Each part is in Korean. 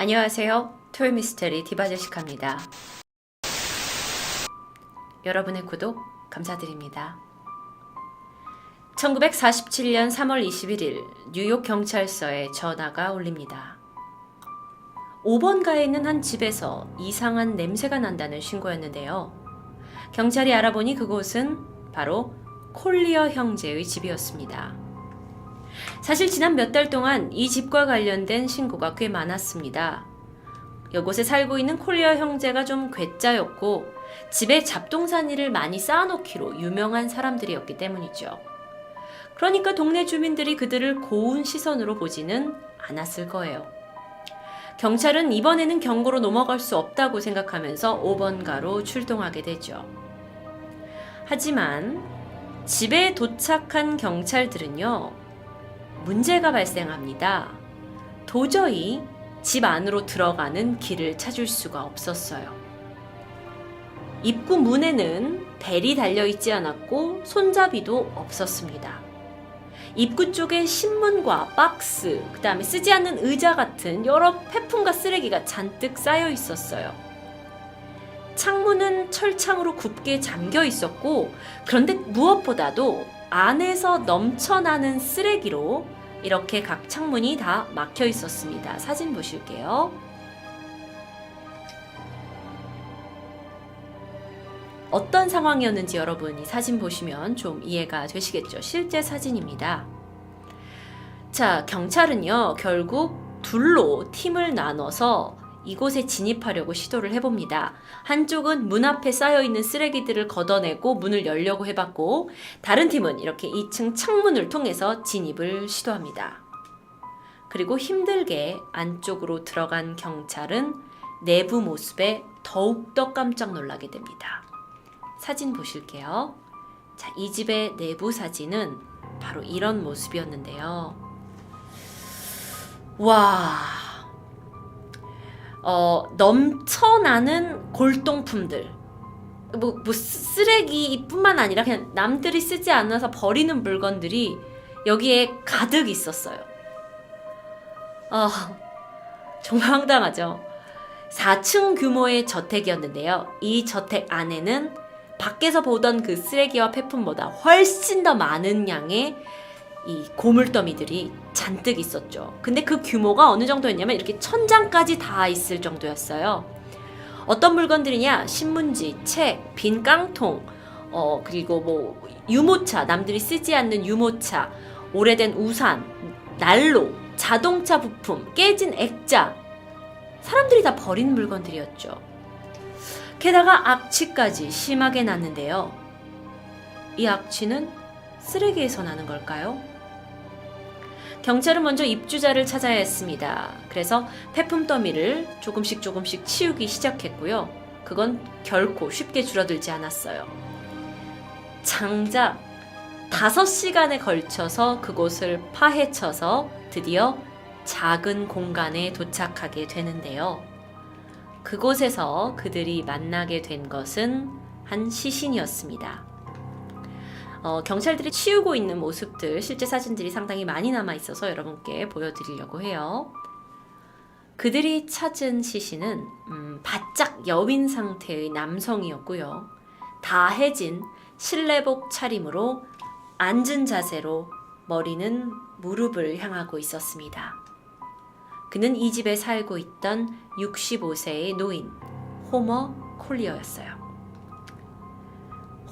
안녕하세요. 토요 미스테리 디바제시카입니다. 여러분의 구독 감사드립니다. 1947년 3월 21일 뉴욕 경찰서에 전화가 울립니다. 5번가에 있는 한 집에서 이상한 냄새가 난다는 신고였는데요. 경찰이 알아보니 그곳은 바로 콜리어 형제의 집이었습니다. 사실 지난 몇 달 동안 이 집과 관련된 신고가 꽤 많았습니다. 이곳에 살고 있는 콜리어 형제가 좀 괴짜였고 집에 잡동사니를 많이 쌓아놓기로 유명한 사람들이었기 때문이죠. 그러니까 동네 주민들이 그들을 고운 시선으로 보지는 않았을 거예요. 경찰은 이번에는 경고로 넘어갈 수 없다고 생각하면서 5번가로 출동하게 되죠. 하지만 집에 도착한 경찰들은요, 문제가 발생합니다. 도저히 집 안으로 들어가는 길을 찾을 수가 없었어요. 입구 문에는 벨이 달려 있지 않았고 손잡이도 없었습니다. 입구 쪽에 신문과 박스, 그 다음에 쓰지 않는 의자 같은 여러 폐품과 쓰레기가 잔뜩 쌓여 있었어요. 창문은 철창으로 굽게 잠겨 있었고, 그런데 무엇보다도 안에서 넘쳐나는 쓰레기로 이렇게 각 창문이 다 막혀 있었습니다. 사진 보실게요. 어떤 상황이었는지 여러분 이 사진 보시면 좀 이해가 되시겠죠. 실제 사진입니다. 자, 경찰은요, 결국 둘로 팀을 나눠서 이곳에 진입하려고 시도를 해봅니다. 한쪽은 문 앞에 쌓여있는 쓰레기들을 걷어내고 문을 열려고 해봤고, 다른 팀은 이렇게 2층 창문을 통해서 진입을 시도합니다. 그리고 힘들게 안쪽으로 들어간 경찰은 내부 모습에 더욱더 깜짝 놀라게 됩니다. 사진 보실게요. 자, 이 집의 내부 사진은 바로 이런 모습이었는데요. 와, 어, 넘쳐나는 골동품들. 뭐, 뭐 쓰레기뿐만 아니라 그냥 남들이 쓰지 않아서 버리는 물건들이 여기에 가득 있었어요. 어, 정말 황당하죠. 4층 규모의 저택이었는데요. 이 저택 안에는 밖에서 보던 그 쓰레기와 폐품보다 훨씬 더 많은 양의 이 고물더미들이 잔뜩 있었죠. 근데 그 규모가 어느 정도였냐면 이렇게 천장까지 다 있을 정도였어요. 어떤 물건들이냐? 신문지, 책, 빈 깡통, 어, 그리고 뭐 유모차, 남들이 쓰지 않는 유모차, 오래된 우산, 난로, 자동차 부품, 깨진 액자. 사람들이 다 버린 물건들이었죠. 게다가 악취까지 심하게 났는데요. 이 악취는 쓰레기에서 나는 걸까요? 경찰은 먼저 입주자를 찾아야 했습니다. 그래서 폐품 더미를 조금씩 조금씩 치우기 시작했고요. 그건 결코 쉽게 줄어들지 않았어요. 장작 5시간에 걸쳐서 그곳을 파헤쳐서 드디어 작은 공간에 도착하게 되는데요. 그곳에서 그들이 만나게 된 것은 한 시신이었습니다. 어, 경찰들이 치우고 있는 모습들, 실제 사진들이 상당히 많이 남아 있어서 여러분께 보여드리려고 해요. 그들이 찾은 시신은 음, 바짝 여윈 상태의 남성이었고요. 다 해진 실내복 차림으로 앉은 자세로 머리는 무릎을 향하고 있었습니다. 그는 이 집에 살고 있던 65세의 노인 호머 콜리어였어요.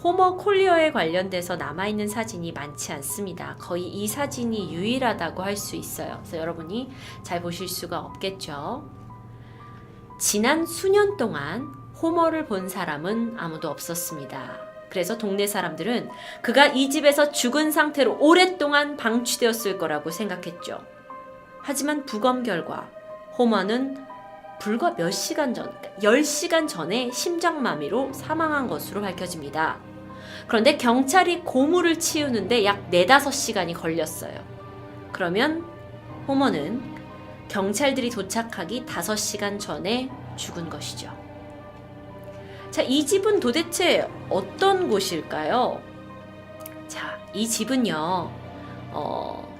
호머 콜리어에 관련돼서 남아있는 사진이 많지 않습니다. 거의 이 사진이 유일하다고 할 수 있어요. 그래서 여러분이 잘 보실 수가 없겠죠. 지난 수년 동안 호머를 본 사람은 아무도 없었습니다. 그래서 동네 사람들은 그가 이 집에서 죽은 상태로 오랫동안 방치되었을 거라고 생각했죠. 하지만 부검 결과 호머는 불과 몇 시간 전, 10시간 전에 심장마비로 사망한 것으로 밝혀집니다. 그런데 경찰이 고물을 치우는데 약 4, 5시간이 걸렸어요. 그러면 호머는 경찰들이 도착하기 5시간 전에 죽은 것이죠. 자, 이 집은 도대체 어떤 곳일까요? 자, 이 집은요, 어,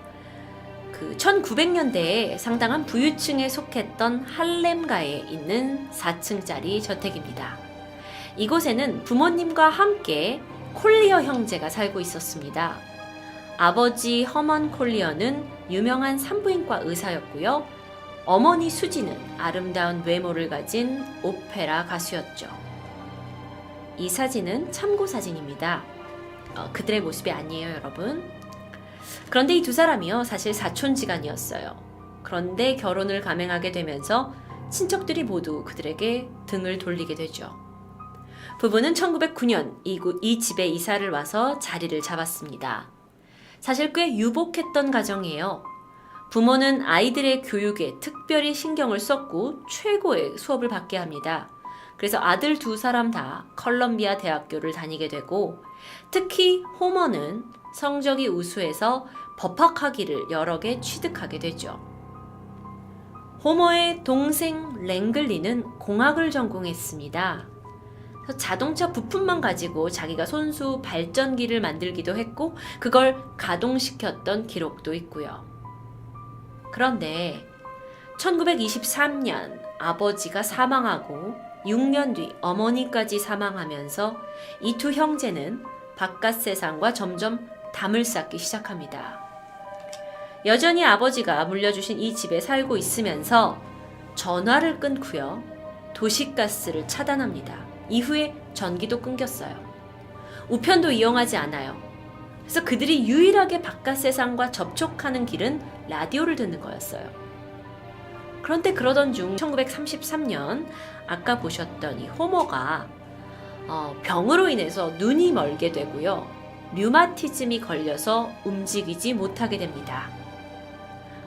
그 1900년대에 상당한 부유층에 속했던 할렘가에 있는 4층짜리 저택입니다. 이곳에는 부모님과 함께 콜리어 형제가 살고 있었습니다. 아버지 허먼 콜리어는 유명한 산부인과 의사였고요. 어머니 수지는 아름다운 외모를 가진 오페라 가수였죠. 이 사진은 참고 사진입니다. 어, 그들의 모습이 아니에요, 여러분. 그런데 이 두 사람이요, 사실 사촌지간이었어요. 그런데 결혼을 감행하게 되면서 친척들이 모두 그들에게 등을 돌리게 되죠. 부부는 1909년 이곳, 이 집에 이사를 와서 자리를 잡았습니다. 사실 꽤 유복했던 가정이에요. 부모는 아이들의 교육에 특별히 신경을 썼고 최고의 수업을 받게 합니다. 그래서 아들 두 사람 다 컬럼비아 대학교를 다니게 되고 특히 호머는 성적이 우수해서 법학학위를 여러 개 취득하게 되죠. 호머의 동생 랭글리는 공학을 전공했습니다. 자동차 부품만 가지고 자기가 손수 발전기를 만들기도 했고 그걸 가동시켰던 기록도 있고요. 그런데 1923년 아버지가 사망하고 6년 뒤 어머니까지 사망하면서 이 두 형제는 바깥 세상과 점점 담을 쌓기 시작합니다. 여전히 아버지가 물려주신 이 집에 살고 있으면서 전화를 끊고요. 도시가스를 차단합니다. 이후에 전기도 끊겼어요. 우편도 이용하지 않아요. 그래서 그들이 유일하게 바깥 세상과 접촉하는 길은 라디오를 듣는 거였어요. 그런데 그러던 중 1933년 아까 보셨던 이 호머가 어, 병으로 인해서 눈이 멀게 되고요. 류마티즘이 걸려서 움직이지 못하게 됩니다.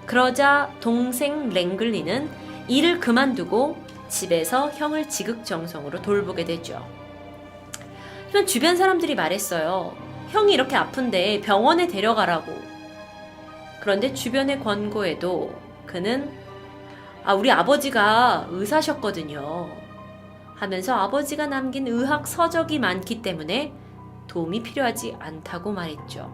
그러자 동생 랭글리는 일을 그만두고 집에서 형을 지극정성으로 돌보게 되죠. 하지만 주변 사람들이 말했어요. 형이 이렇게 아픈데 병원에 데려가라고. 그런데 주변의 권고에도 그는 아, 우리 아버지가 의사셨거든요. 하면서 아버지가 남긴 의학 서적이 많기 때문에 도움이 필요하지 않다고 말했죠.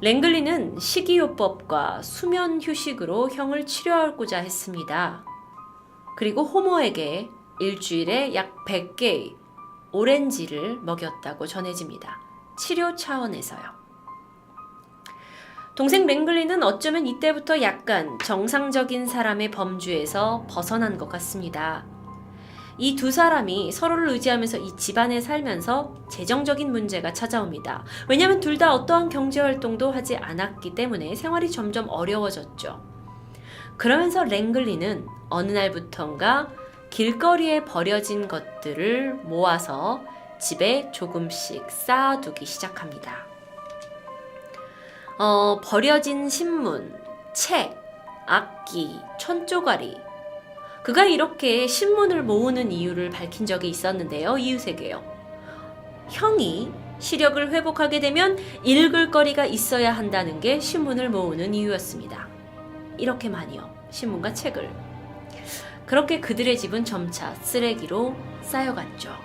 랭글리는 식이요법과 수면 휴식으로 형을 치료하고자 했습니다. 그리고 호모에게 일주일에 약 100개의 오렌지를 먹였다고 전해집니다. 치료 차원에서요. 동생 랭글리는 어쩌면 이때부터 약간 정상적인 사람의 범주에서 벗어난 것 같습니다. 이 두 사람이 서로를 의지하면서 이 집안에 살면서 재정적인 문제가 찾아옵니다. 왜냐하면 둘 다 어떠한 경제 활동도 하지 않았기 때문에 생활이 점점 어려워졌죠. 그러면서 랭글리는 어느 날부턴가 길거리에 버려진 것들을 모아서 집에 조금씩 쌓아두기 시작합니다. 어, 버려진 신문, 책, 악기, 천조가리. 그가 이렇게 신문을 모으는 이유를 밝힌 적이 있었는데요. 이유세계요. 형이 시력을 회복하게 되면 읽을 거리가 있어야 한다는 게 신문을 모으는 이유였습니다. 이렇게만이요. 신문과 책을. 그렇게 그들의 집은 점차 쓰레기로 쌓여갔죠.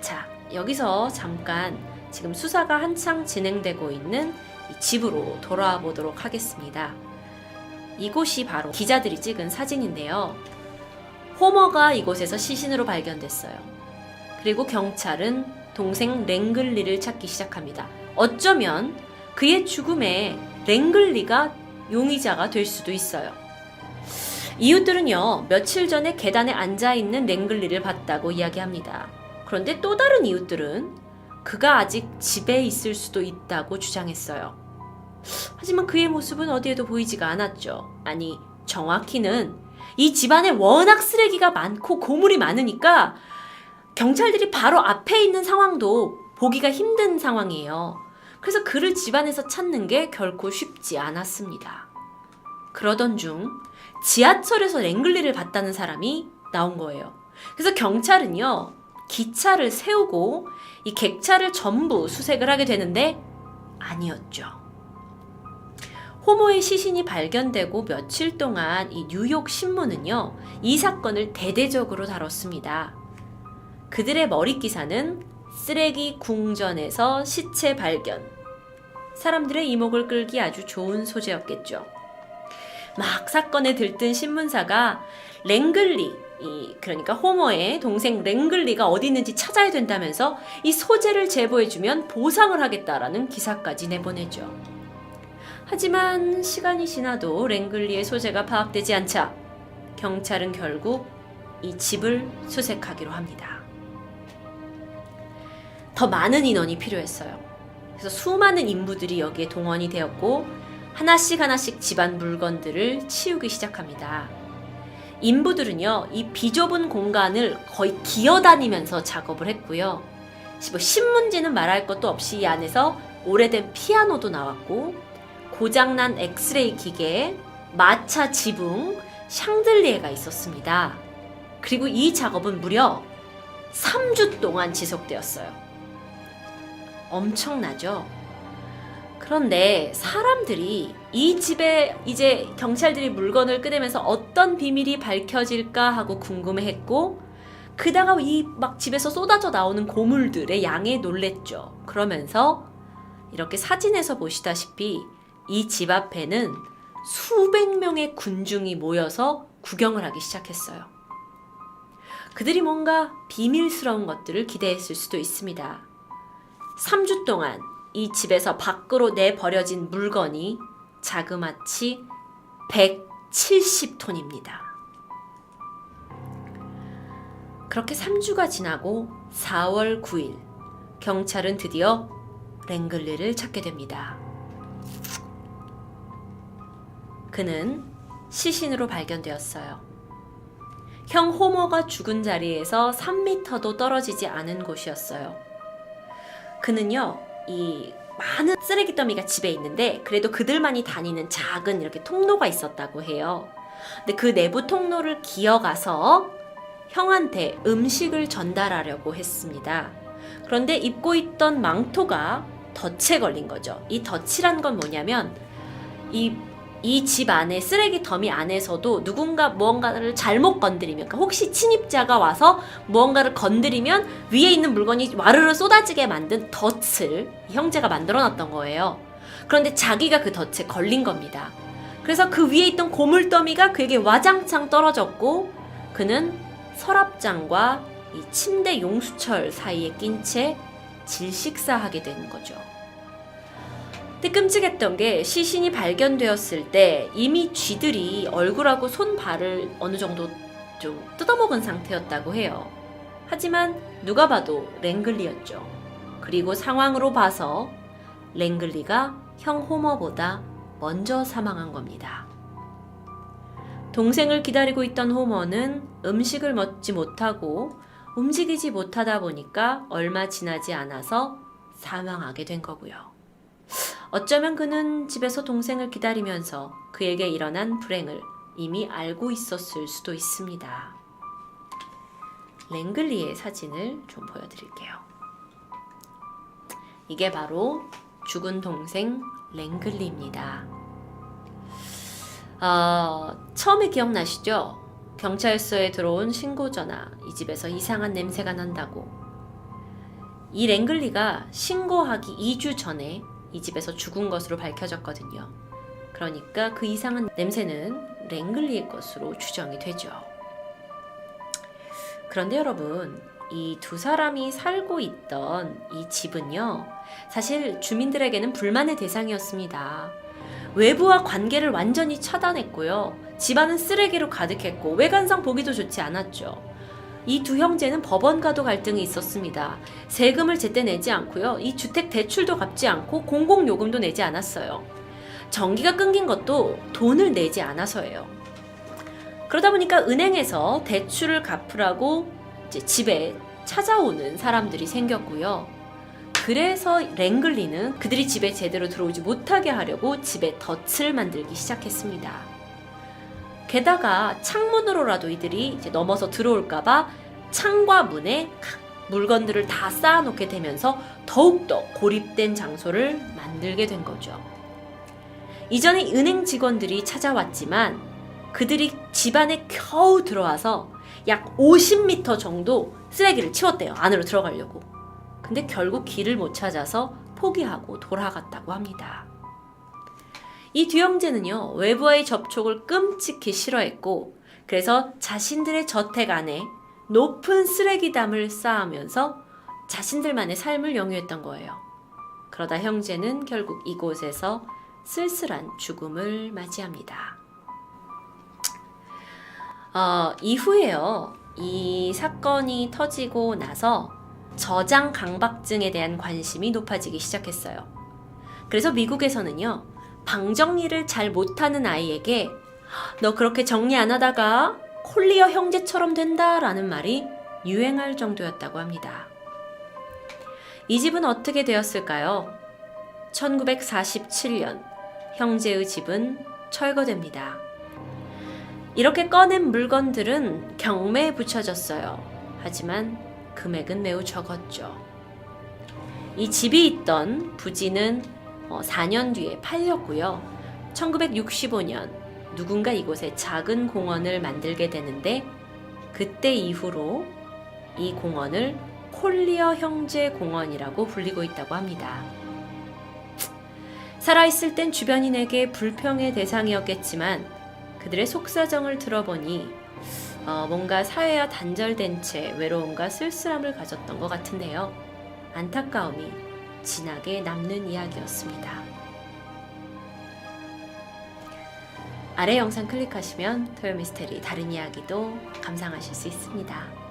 자, 여기서 잠깐 지금 수사가 한창 진행되고 있는 이 집으로 돌아와 보도록 하겠습니다. 이곳이 바로 기자들이 찍은 사진인데요. 호머가 이곳에서 시신으로 발견됐어요. 그리고 경찰은 동생 랭글리를 찾기 시작합니다. 어쩌면 그의 죽음에 랭글리가 용의자가 될 수도 있어요. 이웃들은요, 며칠 전에 계단에 앉아 있는 랭글리를 봤다고 이야기합니다. 그런데 또 다른 이웃들은 그가 아직 집에 있을 수도 있다고 주장했어요. 하지만 그의 모습은 어디에도 보이지가 않았죠. 아니, 정확히는 이 집안에 워낙 쓰레기가 많고 고물이 많으니까 경찰들이 바로 앞에 있는 상황도 보기가 힘든 상황이에요. 그래서 그를 집안에서 찾는 게 결코 쉽지 않았습니다. 그러던 중 지하철에서 랭글리를 봤다는 사람이 나온 거예요. 그래서 경찰은요, 기차를 세우고 이 객차를 전부 수색을 하게 되는데 아니었죠. 호모의 시신이 발견되고 며칠 동안 이 뉴욕 신문은요, 이 사건을 대대적으로 다뤘습니다. 그들의 머리 기사는 쓰레기 궁전에서 시체 발견. 사람들의 이목을 끌기 아주 좋은 소재였겠죠. 막 사건에 들뜬 신문사가 랭글리, 이 그러니까 호머의 동생 랭글리가 어디 있는지 찾아야 된다면서 이 소재를 제보해주면 보상을 하겠다라는 기사까지 내보내죠. 하지만 시간이 지나도 랭글리의 소재가 파악되지 않자 경찰은 결국 이 집을 수색하기로 합니다. 더 많은 인원이 필요했어요. 그래서 수많은 인부들이 여기에 동원이 되었고 하나씩 하나씩 집안 물건들을 치우기 시작합니다. 인부들은요, 이 비좁은 공간을 거의 기어다니면서 작업을 했고요. 뭐 신문지는 말할 것도 없이 이 안에서 오래된 피아노도 나왔고, 고장난 엑스레이 기계, 마차 지붕, 샹들리에가 있었습니다. 그리고 이 작업은 무려 3주 동안 지속되었어요. 엄청나죠? 그런데 사람들이 이 집에 이제 경찰들이 물건을 끄내면서 어떤 비밀이 밝혀질까 하고 궁금해했고 그다가 이 막 집에서 쏟아져 나오는 고물들의 양에 놀랬죠. 그러면서 이렇게 사진에서 보시다시피 이 집 앞에는 수백 명의 군중이 모여서 구경을 하기 시작했어요. 그들이 뭔가 비밀스러운 것들을 기대했을 수도 있습니다. 3주 동안 이 집에서 밖으로 내버려진 물건이 자그마치 170톤입니다. 그렇게 3주가 지나고 4월 9일 경찰은 드디어 랭글리를 찾게 됩니다. 그는 시신으로 발견되었어요. 형 호머가 죽은 자리에서 3미터도 떨어지지 않은 곳이었어요. 그는요, 이 많은 쓰레기 더미가 집에 있는데 그래도 그들만이 다니는 작은 이렇게 통로가 있었다고 해요. 근데 그 내부 통로를 기어가서 형한테 음식을 전달하려고 했습니다. 그런데 입고 있던 망토가 덫에 걸린 거죠. 이 덫이란 건 뭐냐면 이 이 집 안에 쓰레기 더미 안에서도 누군가 무언가를 잘못 건드리면 그러니까 혹시 침입자가 와서 무언가를 건드리면 위에 있는 물건이 와르르 쏟아지게 만든 덫을 이 형제가 만들어 놨던 거예요. 그런데 자기가 그 덫에 걸린 겁니다. 그래서 그 위에 있던 고물더미가 그에게 와장창 떨어졌고 그는 서랍장과 이 침대 용수철 사이에 낀 채 질식사하게 된 거죠. 근데 끔찍했던 게 시신이 발견되었을 때 이미 쥐들이 얼굴하고 손 발을 어느 정도 좀 뜯어먹은 상태였다고 해요. 하지만 누가 봐도 랭글리였죠. 그리고 상황으로 봐서 랭글리가 형 호머보다 먼저 사망한 겁니다. 동생을 기다리고 있던 호머는 음식을 먹지 못하고 움직이지 못하다 보니까 얼마 지나지 않아서 사망하게 된 거고요. 어쩌면 그는 집에서 동생을 기다리면서 그에게 일어난 불행을 이미 알고 있었을 수도 있습니다. 랭글리의 사진을 좀 보여드릴게요. 이게 바로 죽은 동생 랭글리입니다. 어, 처음에 기억나시죠? 경찰서에 들어온 신고 전화, 이 집에서 이상한 냄새가 난다고. 이 랭글리가 신고하기 2주 전에 이 집에서 죽은 것으로 밝혀졌거든요. 그러니까 그 이상한 냄새는 랭글리의 것으로 추정이 되죠. 그런데 여러분, 이 두 사람이 살고 있던 이 집은요, 사실 주민들에게는 불만의 대상이었습니다. 외부와 관계를 완전히 차단했고요. 집안은 쓰레기로 가득했고 외관상 보기도 좋지 않았죠. 이 두 형제는 법원과도 갈등이 있었습니다. 세금을 제때 내지 않고요. 이 주택 대출도 갚지 않고 공공 요금도 내지 않았어요. 전기가 끊긴 것도 돈을 내지 않아서예요. 그러다 보니까 은행에서 대출을 갚으라고 집에 찾아오는 사람들이 생겼고요. 그래서 랭글리는 그들이 집에 제대로 들어오지 못하게 하려고 집에 덫을 만들기 시작했습니다. 게다가 창문으로라도 이들이 이제 넘어서 들어올까봐 창과 문에 물건들을 다 쌓아놓게 되면서 더욱더 고립된 장소를 만들게 된 거죠. 이전에 은행 직원들이 찾아왔지만 그들이 집안에 겨우 들어와서 약 50m 정도 쓰레기를 치웠대요. 안으로 들어가려고. 근데 결국 길을 못 찾아서 포기하고 돌아갔다고 합니다. 이 두 형제는요, 외부와의 접촉을 끔찍히 싫어했고, 그래서 자신들의 저택 안에 높은 쓰레기담을 쌓으면서 자신들만의 삶을 영위했던 거예요. 그러다 형제는 결국 이곳에서 쓸쓸한 죽음을 맞이합니다. 어, 이후에요. 이 사건이 터지고 나서 저장 강박증에 대한 관심이 높아지기 시작했어요. 그래서 미국에서는요. 방 정리를 잘 못하는 아이에게 너 그렇게 정리 안 하다가 콜리어 형제처럼 된다 라는 말이 유행할 정도였다고 합니다. 이 집은 어떻게 되었을까요? 1947년 형제의 집은 철거됩니다. 이렇게 꺼낸 물건들은 경매에 붙여졌어요. 하지만 금액은 매우 적었죠. 이 집이 있던 부지는 4년 뒤에 팔렸고요. 1965년 누군가 이곳에 작은 공원을 만들게 되는데 그때 이후로 이 공원을 콜리어 형제 공원이라고 불리고 있다고 합니다. 살아있을 땐 주변인에게 불평의 대상이었겠지만 그들의 속사정을 들어보니 어, 뭔가 사회와 단절된 채 외로움과 쓸쓸함을 가졌던 것 같은데요. 안타까움이 진하게 남는 이야기였습니다. 아래 영상 클릭하시면 토요미스테리 다른 이야기도 감상하실 수 있습니다.